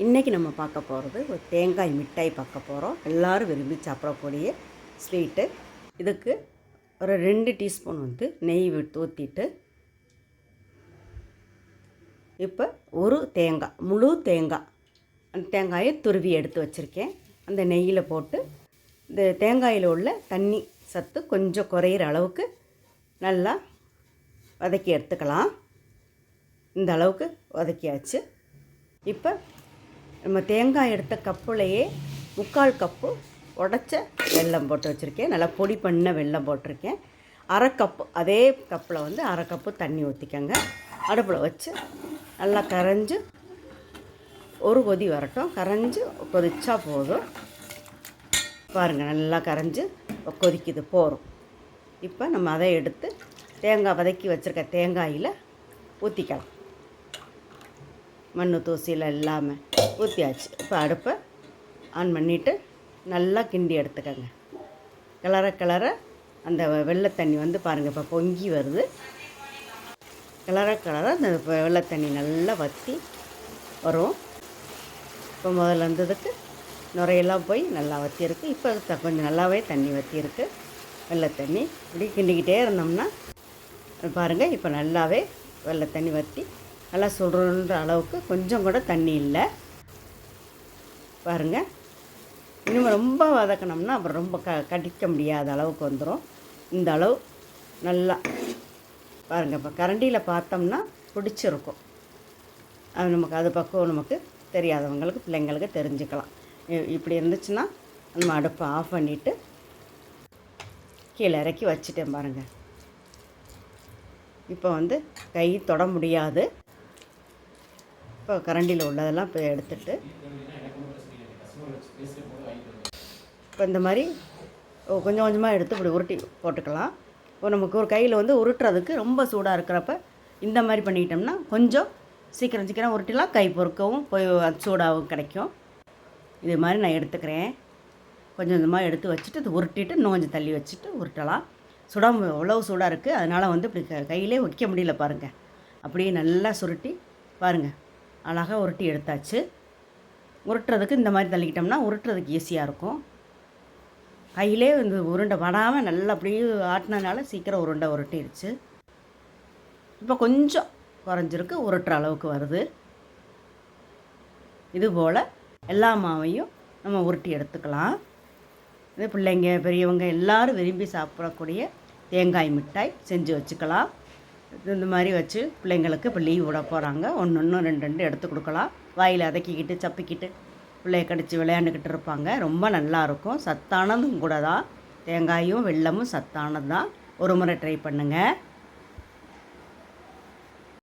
இன்றைக்கி நம்ம பார்க்க போகிறது ஒரு தேங்காய் மிட்டாய் பார்க்க போகிறோம் எல்லோரும் விரும்பி சாப்பிடக்கூடிய ஸ்வீட்டு இதுக்கு ஒரு ரெண்டு டீஸ்பூன் வந்து நெய் விட்டு ஊற்றிட்டு இப்போ ஒரு தேங்காய் முழு தேங்காய் அந்த தேங்காயை துருவி எடுத்து வச்சுருக்கேன். அந்த நெய்யில் போட்டு இந்த தேங்காயில் உள்ள தண்ணி சத்து கொஞ்சம் குறையிற அளவுக்கு நல்லா வதக்கி எடுத்துக்கலாம். இந்த அளவுக்கு வதக்கியாச்சு. இப்போ நம்ம தேங்காய் எடுத்த கப்புலையே முக்கால் கப்பு உடச்ச வெல்லம் போட்டு வச்சுருக்கேன். நல்லா பொடி பண்ண வெல்லம் போட்டிருக்கேன். அரை கப்பு அதே கப்பில் வந்து அரை கப்பு தண்ணி ஊற்றிக்கங்க அடுப்பில் வச்சு நல்லா கரைஞ்சி ஒரு கொதி வரட்டும். கரைஞ்சி கொதிச்சா போதும். பாருங்கள் நல்லா கரைஞ்சி கொதிக்குது போகிறோம் இப்போ நம்ம அதை எடுத்து தேங்காய் வதக்கி வச்சுருக்க தேங்காயில் ஊற்றிக்கலாம் மண் தூசியில் இல்லாமல் ஊற்றியாச்சு இப்போ அடுப்பை ஆன் பண்ணிவிட்டு நல்லா கிண்டி எடுத்துக்கோங்க. கிளற கிளற அந்த வெள்ளை தண்ணி வந்து பாருங்கள் இப்போ பொங்கி வருது. கிளற கிளற அந்த வெள்ளை தண்ணி நல்லா வற்றி வரும். இப்போ முதல்ல இருந்ததுக்கு நுரையெல்லாம் போய் நல்லா வற்றியிருக்கு இப்போ கொஞ்சம் நல்லாவே தண்ணி வற்றியிருக்கு வெள்ளை தண்ணி இப்படி கிண்டிக்கிட்டே இருந்தோம்னா பாருங்கள் இப்போ நல்லாவே வெள்ளை தண்ணி வற்றி நல்லா சுடுற அளவுக்கு கொஞ்சம் கூட தண்ணி இல்லை. பாருங்கள் இன்னும் ரொம்ப வதக்கினோம்னா அப்புறம் ரொம்ப க கடிக்க முடியாத அளவுக்கு வந்துடும் இந்த அளவு நல்லா பாருங்கள் இப்போ கரண்டியில் பார்த்தோம்னா பிடிச்சிருக்கும். அது நமக்கு அது பக்குவம் நமக்கு தெரியாதவங்களுக்கு பிள்ளைங்களுக்கு தெரிஞ்சுக்கலாம். இ- இப்படி இருந்துச்சுன்னா நம்ம அடுப்பை ஆஃப் பண்ணிவிட்டு கீழே இறக்கி வச்சுட்டேன் பாருங்கள் இப்போ வந்து கை தொட முடியாது. இப்போ கரண்டியில் உள்ளதெல்லாம் இப்போ எடுத்துட்டு இப்போ இந்த மாதிரி ஓ, கொஞ்சம் கொஞ்சமாக எடுத்து இப்படி உருட்டி போட்டுக்கலாம். இப்போ நமக்கு ஒரு கையில் வந்து உருட்டுறதுக்கு ரொம்ப சூடாக இருக்கிறப்ப இந்த மாதிரி பண்ணிக்கிட்டோம்னா கொஞ்சம் சீக்கிரம் சீக்கிரம் உருட்டிலாம் கை பொறுக்கவும் போய் சூடாகவும் கிடைக்கும். இது மாதிரி நான் எடுத்துக்கிறேன். கொஞ்சம் கொஞ்சமாக எடுத்து வச்சுட்டு அது உருட்டிட்டு இன்னும் கொஞ்சம் தள்ளி வச்சுட்டு உருட்டலாம். சுடம் அவ்வளோ சூடாக இருக்குது அதனால் வந்து இப்படி க- கையிலே வைக்க முடியல பாருங்கள் அப்படியே நல்லா சுருட்டி பாருங்கள் அழகாக உருட்டி எடுத்தாச்சு. உருட்டுறதுக்கு இந்த மாதிரி தள்ளிக்கிட்டோம்னா உருட்டுறதுக்கு ஈஸியாக இருக்கும். கையிலே இந்த உருண்டை படாமல் நல்லா அப்படியே ஆட்டினதுனால சீக்கிரம் உருண்டை உருட்டிடுச்சு இப்போ கொஞ்சம் குறைஞ்சிருக்கு உருட்டுற அளவுக்கு வருது. இதுபோல் எல்லா மாவையும் நம்ம உருட்டி எடுத்துக்கலாம். இது பிள்ளைங்க பெரியவங்க எல்லோரும் விரும்பி சாப்பிடக்கூடிய தேங்காய் மிட்டாய் செஞ்சு வச்சுக்கலாம். இந்த மாதிரி வச்சு பிள்ளைங்களுக்கு இப்போ லீவ் விட போகிறாங்க ஒன்று ஒன்று ரெண்டு ரெண்டு எடுத்து கொடுக்கலாம். வாயில் அதக்கிக்கிட்டு சப்பிக்கிட்டு பிள்ளைய கடிச்சு விளையாண்டுக்கிட்டு இருப்பாங்க. ரொம்ப நல்லா இருக்கும். சத்தானதும் கூட தான். தேங்காயும் வெல்லமும் சத்தானது தான் ஒரு முறை ட்ரை பண்ணுங்கள்